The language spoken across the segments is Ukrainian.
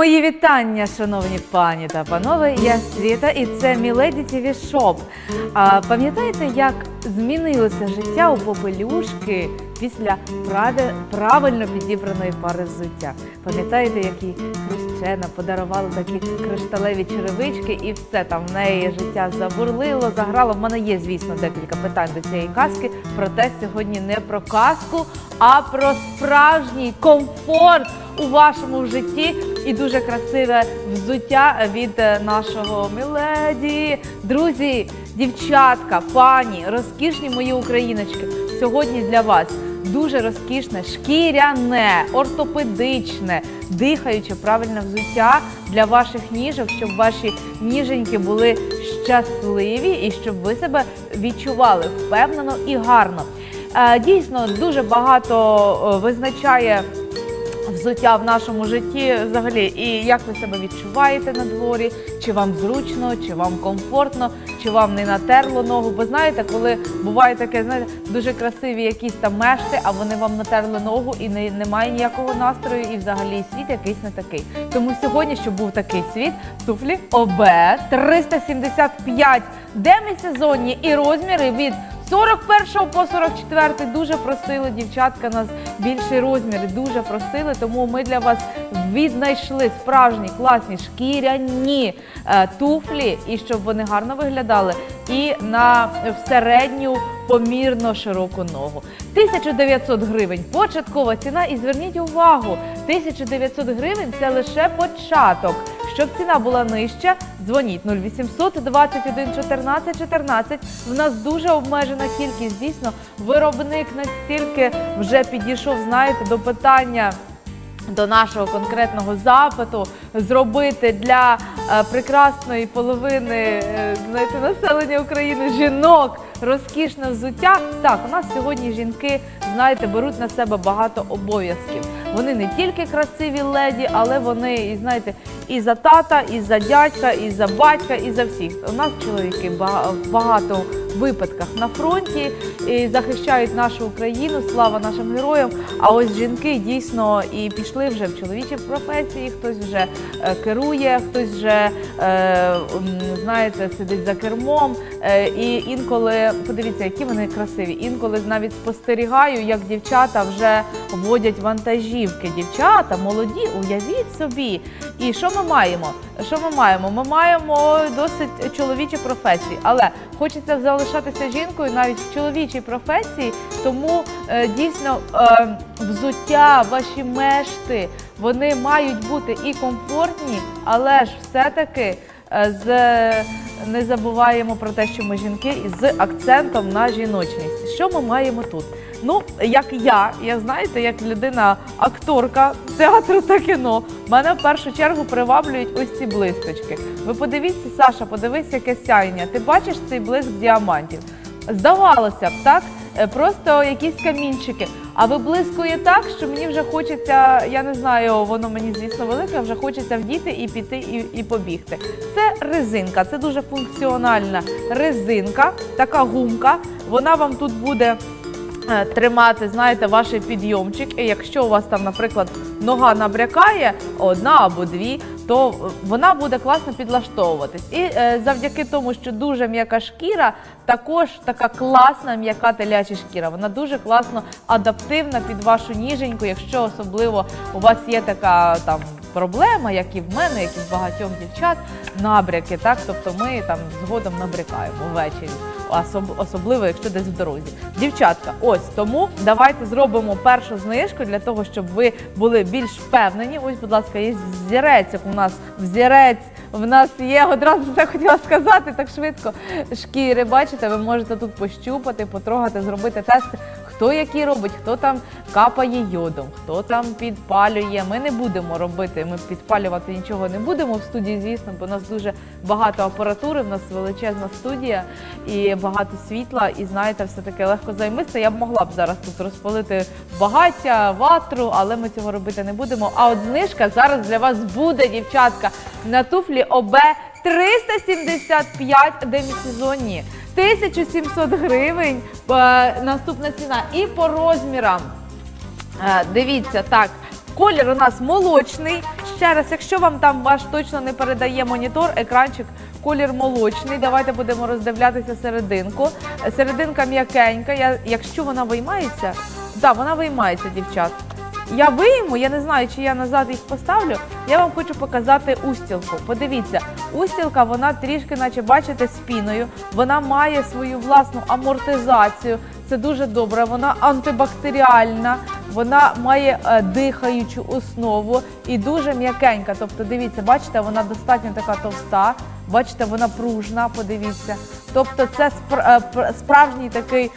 Мої вітання, шановні пані та панове. Я Світа, і це Міледі ТВ Шоп. А пам'ятаєте, як змінилося життя у попелюшки після правильно підібраної пари взуття? Пам'ятаєте, як їй хрещена подарувала такі кришталеві черевички, і все там в неї життя забурлило, заграло. В мене є, звісно, декілька питань до цієї казки. Проте сьогодні не про казку, а про справжній комфорт у вашому житті і дуже красиве взуття від е, нашого міледі. Друзі, дівчатка, пані, розкішні мої україночки. Сьогодні для вас дуже розкішне, шкіряне, ортопедичне, дихаюче правильне взуття для ваших ніжок, щоб ваші ніженьки були щасливі і щоб ви себе відчували впевнено і гарно. Е, Дійсно, дуже багато визначає взуття в нашому житті взагалі, і як ви себе відчуваєте на дворі, чи вам зручно, чи вам комфортно, чи вам не натерло ногу. Бо знаєте, коли буває таке, знаєте, дуже красиві якісь там мешти, а вони вам натерли ногу і не, немає ніякого настрою, і взагалі світ якийсь не такий. Тому сьогодні, щоб був такий світ, туфлі ОБ 375 демісезонні і розміри від 41 по 44 дуже просили дівчатка нас більші розміри, дуже просили. Тому ми для вас віднайшли справжні класні шкіряні е, туфлі, і щоб вони гарно виглядали, і на в середню помірно широку ногу. 1900 гривень початкова ціна. І зверніть увагу, 1900 гривень це лише початок. Щоб ціна була нижча, дзвоніть 0800 21 14 14. В нас дуже обмежена кількість. Дійсно, виробник настільки вже підійшов, знаєте, до питання. До нашого конкретного запиту зробити для е, прекрасної половини е, знаєте, населення України жінок розкішне взуття. Так, у нас сьогодні жінки, знаєте, беруть на себе багато обов'язків. Вони не тільки красиві леді, але вони і знаєте, і за тата, і за дядька, і за батька, і за всіх. У нас чоловіки в багато випадках на фронті і захищають нашу Україну. Слава нашим героям. А ось жінки дійсно і пішли вже в чоловічі професії. Хтось вже е, керує, хтось вже е, знаєте, сидить за кермом. Е, і інколи подивіться, які вони красиві. Інколи навіть спостерігаю, як дівчата вже водять вантажівки. Дівчата молоді, уявіть собі. І що ми маємо? Що ми маємо? Ми маємо досить чоловічі професії, але хочеться залишатися жінкою навіть в чоловічій професії, тому е, дійсно е, взуття, ваші мешти, вони мають бути і комфортні, але ж все-таки е, з не забуваємо про те, що ми жінки з акцентом на жіночність. Що ми маємо тут? Ну, як я, я знаєте, як людина акторка театру та кіно, мене в першу чергу приваблюють ось ці блискочки. Ви подивіться, Саша, подивись, яке сяйня. Ти бачиш цей блиск діамантів? Здавалося б, так? Е, Просто якісь камінчики. А виблискує так, що мені вже хочеться, я не знаю, воно мені, звісно, велике, вже хочеться вдіти і піти і, і побігти. Це резинка, це дуже функціональна резинка, така гумка. Вона вам тут буде е, тримати, знаєте, ваш підйомчик. І якщо у вас там, наприклад, нога набрякає, одна або дві, то е, вона буде класно підлаштовуватись. І завдяки тому, що дуже м'яка шкіра, також така класна м'яка теляча шкіра. Вона дуже класно адаптивна під вашу ніженьку, якщо особливо у вас є така там. Проблема, як і в мене, як і в багатьох дівчат, набряки, так тобто ми там згодом набрякаємо ввечері, особ- особливо якщо десь в дорозі. Дівчатка, ось тому давайте зробимо першу знижку для того, щоб ви були більш впевнені. Ось, будь ласка, є зірець, як у нас взірець. В нас є одразу це хотіла сказати так швидко. Шкіри, бачите, ви можете тут пощупати, потрогати, зробити тести. Хто які робить, хто там капає йодом, хто там підпалює. Ми не будемо робити, ми підпалювати нічого не будемо в студії, звісно, бо у нас дуже багато апаратури, в нас величезна студія і багато світла. І знаєте, все таки легко займитися. Я б могла б зараз тут розпалити багаття, ватру, але ми цього робити не будемо. А от знижка зараз для вас буде, дівчатка, на туфлі ОБ 375 демісезонні. 1700 гривень е, наступна ціна. І по розмірам. Е, дивіться, так, колір у нас молочний, ще раз, якщо вам там ваш точно не передає монітор, екранчик, колір молочний. Давайте будемо роздивлятися серединку. Серединка м'якенька. Якщо вона виймається, так, вона виймається, дівчат. Я вийму, я не знаю, чи я назад їх поставлю. Я вам хочу показати устілку. Подивіться, устілка, вона трішки, наче бачите, з піною. Вона має свою власну амортизацію. Це дуже добре. Вона антибактеріальна, вона має е, дихаючу основу і дуже м'якенька. Тобто, дивіться, бачите, вона достатньо така товста. Бачите, вона пружна. Подивіться. Тобто, це спр- е, справжній такий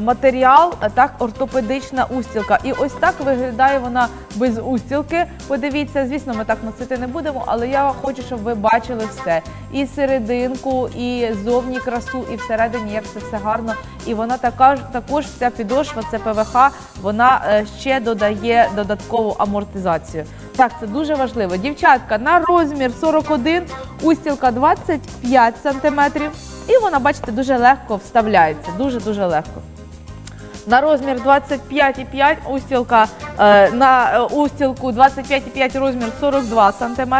матеріал, так ортопедична устілка. І ось так виглядає вона без устілки. Подивіться, звісно, ми так носити не будемо, але я хочу, щоб ви бачили все. І серединку, і зовні красу, і всередині, як це все гарно. І вона така також ця підошва, це ПВХ, вона е, ще додає додаткову амортизацію. Так, це дуже важливо. Дівчатка на розмір 41, устілка 25 сантиметрів. І вона, бачите, дуже легко вставляється. Дуже дуже легко. На розмір 25,5 устілка е, на е, устілку 25,5 розмір 42 см.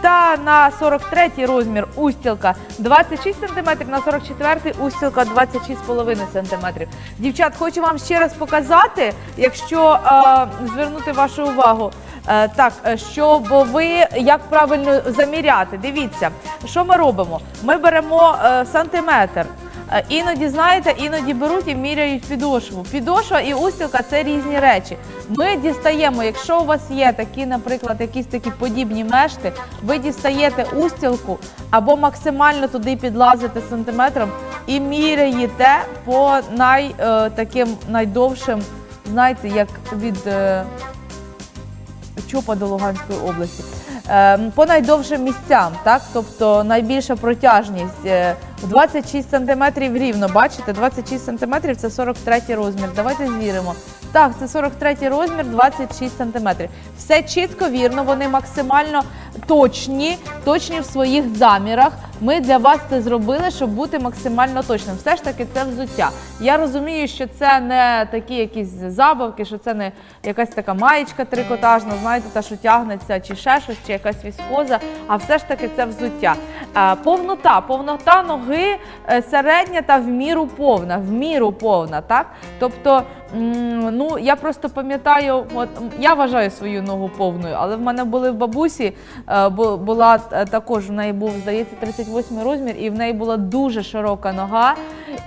Та на 43 розмір устілка 26 см, на 44 устілка 26,5 см. Дівчат, хочу вам ще раз показати, якщо е, звернути вашу увагу, так, щоб ви як правильно заміряти. Дивіться, що ми робимо? Ми беремо сантиметр. Е, Іноді знаєте, іноді беруть і міряють підошву. Підошва і устілка це різні речі. Ми дістаємо, якщо у вас є такі, наприклад, якісь такі подібні мешти, ви дістаєте устілку або максимально туди підлазите сантиметром і міряєте по най, е, таким найдовшим, знаєте, як від. Е, ЧОПа до Луганської області. Е, По найдовшим місцям, так? тобто найбільша протяжність е, 26 см рівно, бачите, 26 см це 43 розмір. Давайте звіримо. Так, це 43 розмір, 26 см. Все чітко вірно, вони максимально точні, точні в своїх замірах. Ми для вас це зробили, щоб бути максимально точним. Все ж таки, це взуття. Я розумію, що це не такі якісь забавки, що це не якась така маєчка трикотажна, знаєте, та що тягнеться, чи ще щось, чи якась віскоза, а все ж таки це взуття. Е, Повнота, повнота ноги е, середня та в міру повна, в міру повна, так? Тобто, ну я просто пам'ятаю, от я вважаю свою ногу повною, але в мене були в бабусі, е, була е, також в неї був, здається, 38 розмір, і в неї була дуже широка нога,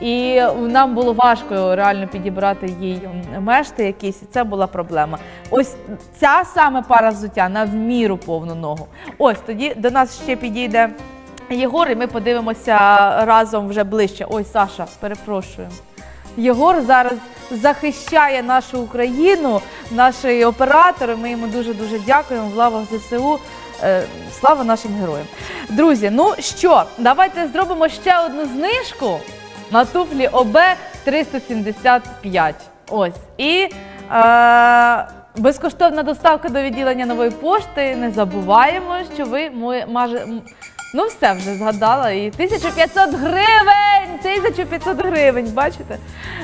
і нам було важко реально підібрати їй мешти якісь, і це була проблема. Ось ця саме пара взуття на в міру повну ногу. Ось тоді до нас ще підійде. Єгор, і ми подивимося разом вже ближче. Ой, Саша, перепрошую. Єгор зараз захищає нашу Україну, наші оператори. Ми йому дуже дуже дякуємо. В лавах ЗСУ. Е, Слава нашим героям. Друзі, ну що, давайте зробимо ще одну знижку на туфлі ОБ 375. Ось. І е, безкоштовна доставка до відділення нової пошти. Не забуваємо, що ви маже. Ну, все вже згадала. І 1500 гривень! 1500 гривень, бачите?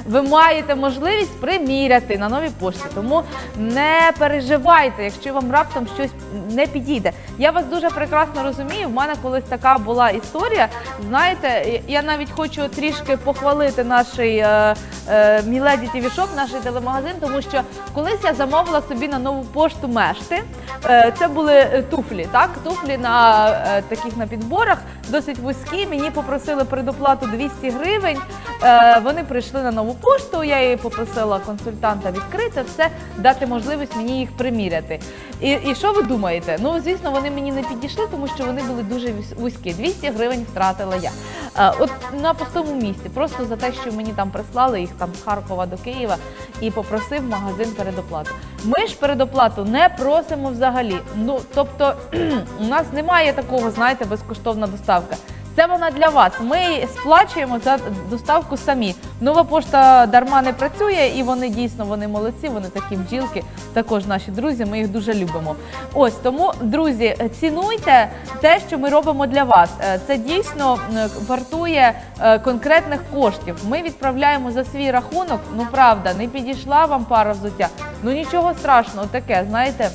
Ви маєте можливість приміряти на новій пошті. Тому не переживайте, якщо вам раптом щось не підійде. Я вас дуже прекрасно розумію. В мене колись така була історія. Знаєте, я навіть хочу трішки похвалити наш е, е, Міледі Шоп, наш телемагазин, тому що колись я замовила собі на нову пошту мешти. Е, Це були е, туфлі, так? Туфлі на е, таких на підборах, досить вузькі. Мені попросили предоплату 200 гривень. Е, Вони прийшли на нову пошту. Я її попросила консультанта відкрити все, дати можливість мені їх приміряти. І, і що ви думаєте? Ну, звісно, вони мені не підійшли, тому що вони були дуже вузькі. 200 гривень втратила я. Е, От на пустому місці, просто за те, що мені там прислали їх там з Харкова до Києва і попросив магазин передоплату. Ми ж передоплату не просимо взагалі. Ну тобто у нас немає такого, знаєте, безкоштовна доставка. Це вона для вас. Ми сплачуємо за доставку самі. Нова пошта дарма не працює, і вони дійсно вони молодці. Вони такі бджілки, також наші друзі. Ми їх дуже любимо. Ось тому, друзі, цінуйте те, що ми робимо для вас. Е, Це дійсно вартує е, конкретних коштів. Ми відправляємо за свій рахунок. Ну правда, не підійшла вам пара взуття. Ну нічого страшного, таке, знаєте.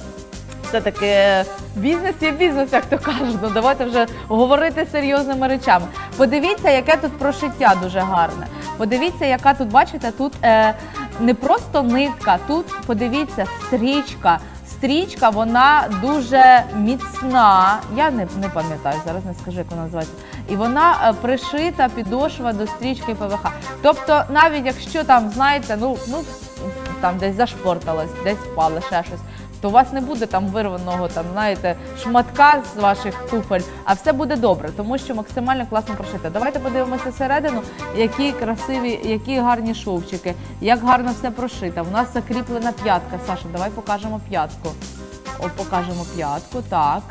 Все-таки бізнес є бізнес, як то кажуть. Ну давайте вже говорити серйозними речами. Подивіться, яке тут прошиття дуже гарне. Подивіться, яка тут, бачите, тут е, не просто нитка, тут подивіться стрічка. Стрічка, вона дуже міцна. Я не, не пам'ятаю, зараз не скажу, як вона називається. І вона е, пришита підошва до стрічки ПВХ. Тобто, навіть якщо там, знаєте, ну, ну там десь зашпорталось, десь впало, ще щось, то у вас не буде там вирваного, там, знаєте, шматка з ваших туфель, а все буде добре, тому що максимально класно прошите. Давайте подивимося всередину, які красиві, які гарні шовчики, як гарно все прошито. У нас закріплена п'ятка. Саша, давай покажемо п'ятку. От покажемо п'ятку, так.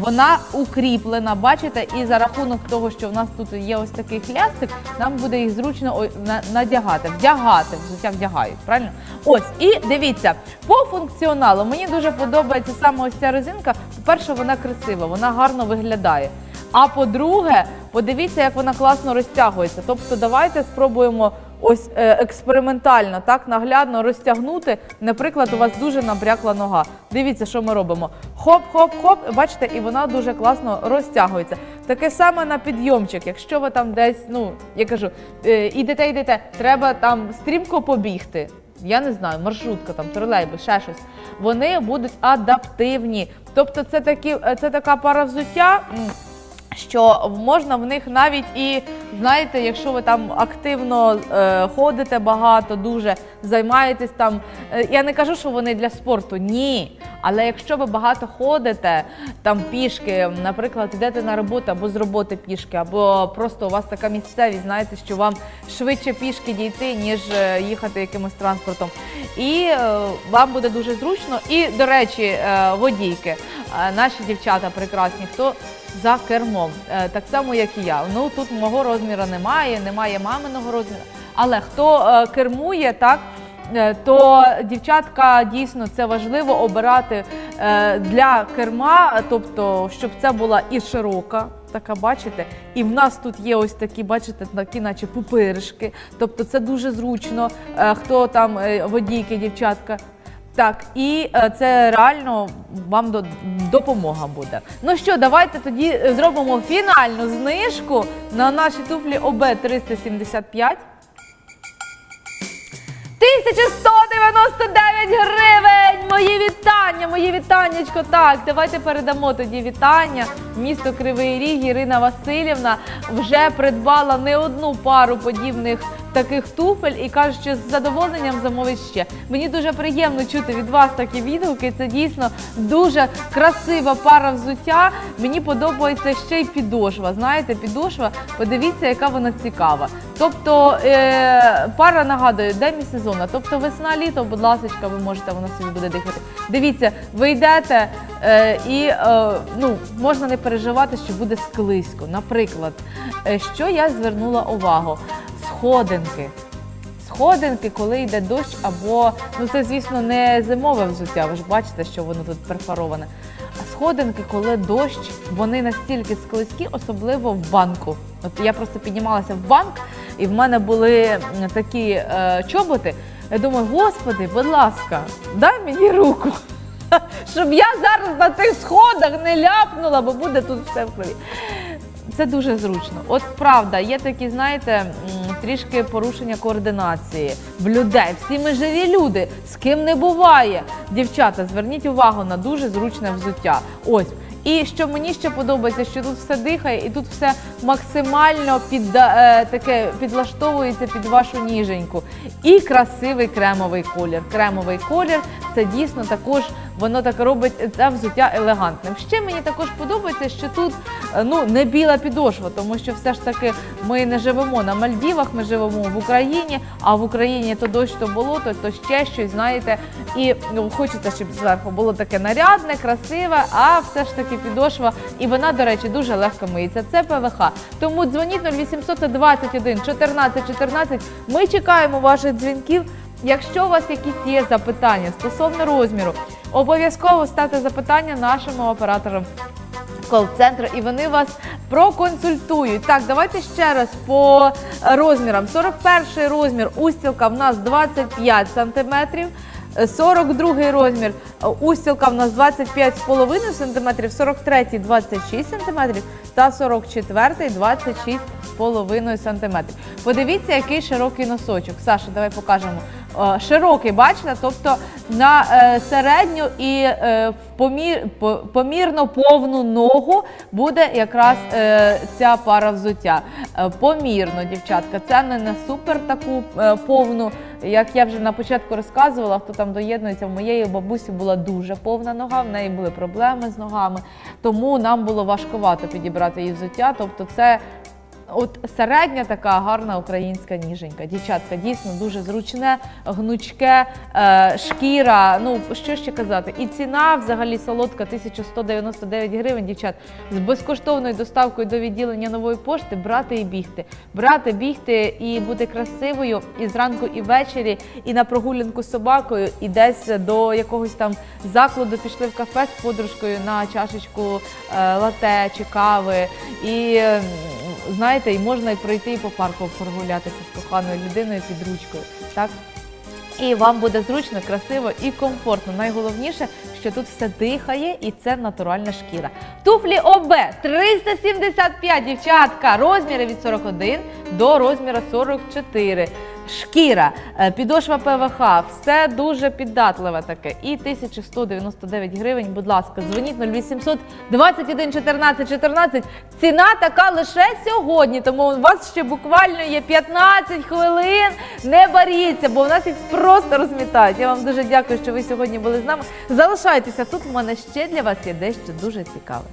Вона укріплена, бачите, і за рахунок того, що в нас тут є ось такий хлястик, нам буде їх зручно на- надягати, вдягати, взуття вдягають, правильно? Ось, і дивіться, по функціоналу мені дуже подобається саме ось ця резинка. По-перше, вона красива, вона гарно виглядає. А по-друге, подивіться, як вона класно розтягується. Тобто, давайте спробуємо ось е, експериментально, так наглядно розтягнути. Наприклад, у вас дуже набрякла нога. Дивіться, що ми робимо. Хоп-хоп-хоп, бачите, і вона дуже класно розтягується. Таке саме на підйомчик. Якщо ви там десь, ну я кажу, е, ідете, йдете, треба там стрімко побігти. Я не знаю, маршрутка, там тролейбус, ще щось. Вони будуть адаптивні. Тобто, це такі, це така пара взуття. Що можна в них навіть і знаєте, якщо ви там активно е, ходите багато, дуже займаєтесь там. е, я не кажу, що вони для спорту, ні. Але якщо ви багато ходите там пішки, наприклад, йдете на роботу або з роботи пішки, або просто у вас така місцевість, знаєте, що вам швидше пішки дійти, ніж е, їхати якимось транспортом. І е, вам буде дуже зручно. І, до речі, е, водійки, е, наші дівчата прекрасні, хто за кермом, Е, так само як і я. Ну тут мого розміру немає, немає маминого розміру. Але хто е, кермує, так. е, То дівчатка дійсно це важливо обирати для керма, тобто, щоб це була і широка, така бачите, і в нас тут є ось такі, бачите, такі, наче пупиришки. Тобто, це дуже зручно. Хто там водійки, дівчатка, так, і е, це реально вам до, допомога буде. Ну що, давайте тоді е, зробимо фінальну знижку на наші туфлі ОБ 375. 1199 гривень! Мої вітання, мої вітаннячко. Так, давайте передамо тоді вітання. Місто Кривий Ріг Ірина Васильівна вже придбала не одну пару подібних таких туфель і каже, що з задоволенням замовить ще. Мені дуже приємно чути від вас такі відгуки. Це дійсно дуже красива пара взуття. Мені подобається ще й підошва. Знаєте, підошва, подивіться, яка вона цікава. Тобто е, пара нагадую, демісезонна, тобто весна, літо, будь ласка, ви можете, вона собі буде дихати. Дивіться, ви йдете е, і е, ну, можна не переживати, що буде склизько. Наприклад, е, що я звернула увагу? Сходинки. Сходинки, коли йде дощ, або ну це, звісно, не зимове взуття. Ви ж бачите, що воно тут перфороване. А сходинки, коли дощ, вони настільки склизькі, особливо в банку. От я просто піднімалася в банк, і в мене були такі е, чоботи. Я думаю, господи, будь ласка, дай мені руку. Щоб я зараз на цих сходах не ляпнула, бо буде тут все в крові. Це дуже зручно. От правда, є такі, знаєте, трішки порушення координації в людей. Всі ми живі люди, з ким не буває. Дівчата, зверніть увагу на дуже зручне взуття. Ось. І що мені ще подобається, що тут все дихає, і тут все максимально під, е, таке підлаштовується під вашу ніженьку. І красивий кремовий колір. Кремовий колір це дійсно також воно так робить це взуття елегантним. Ще мені також подобається, що тут е, ну не біла підошва, тому що все ж таки ми не живемо на Мальдівах, ми живемо в Україні. А в Україні то дощ, то болото, то ще щось, знаєте. І ну, хочеться, щоб зверху було таке нарядне, красиве, а все ж таки підошва. І вона, до речі, дуже легко миється. Це ПВХ. Тому дзвоніть 0800 21 14 14. Ми чекаємо ваших дзвінків. Якщо у вас якісь є запитання стосовно розміру, обов'язково ставте запитання нашому операторам кол-центру, і вони вас проконсультують. Так, давайте ще раз по розмірам. 41 розмір устілка в нас 25 сантиметрів. Е, 42 розмір. Е, Устілка в нас 25,5 см, 43 26 см та 44 26,5 см. Подивіться, який широкий носочок. Саша, давай покажемо. Е, Широкий, бачите, тобто на е, середню і е, помір, помірно повну ногу буде якраз ця пара взуття. Помірно, дівчатка, це не на супер таку повну, як я вже на початку розказувала, хто там доєднується, в моєї бабусі була дуже повна нога, в неї були проблеми з ногами, тому нам було важкувато підібрати її взуття. Тобто, це От середня така гарна українська ніженька. Дівчатка дійсно дуже зручне, гнучке, е, шкіра. Ну що ще казати? І ціна взагалі солодка 1199 гривень. Дівчат з безкоштовною доставкою до відділення нової пошти брати і бігти. Брати, бігти і бути красивою і зранку, і ввечері, і на прогулянку з собакою, і десь до якогось там закладу пішли в кафе з подружкою на чашечку е, лате чи кави. І знаєте, і можна і пройти і по парку прогулятися з коханою людиною під ручкою. Так? І вам буде зручно, красиво і комфортно. Найголовніше, що тут все дихає і це натуральна шкіра. Туфлі ОБ 375, дівчатка, розміри від 41 до розміру 44. Шкіра, е, підошва ПВХ, все дуже піддатливе таке. І 1199 гривень, будь ласка, дзвоніть 0800 21 14 14. Ціна така лише сьогодні, тому у вас ще буквально є 15 хвилин. Не боріться, бо у нас їх просто розмітають. Я вам дуже дякую, що ви сьогодні були з нами. Залишайтеся тут. У мене ще для вас є дещо дуже цікаве.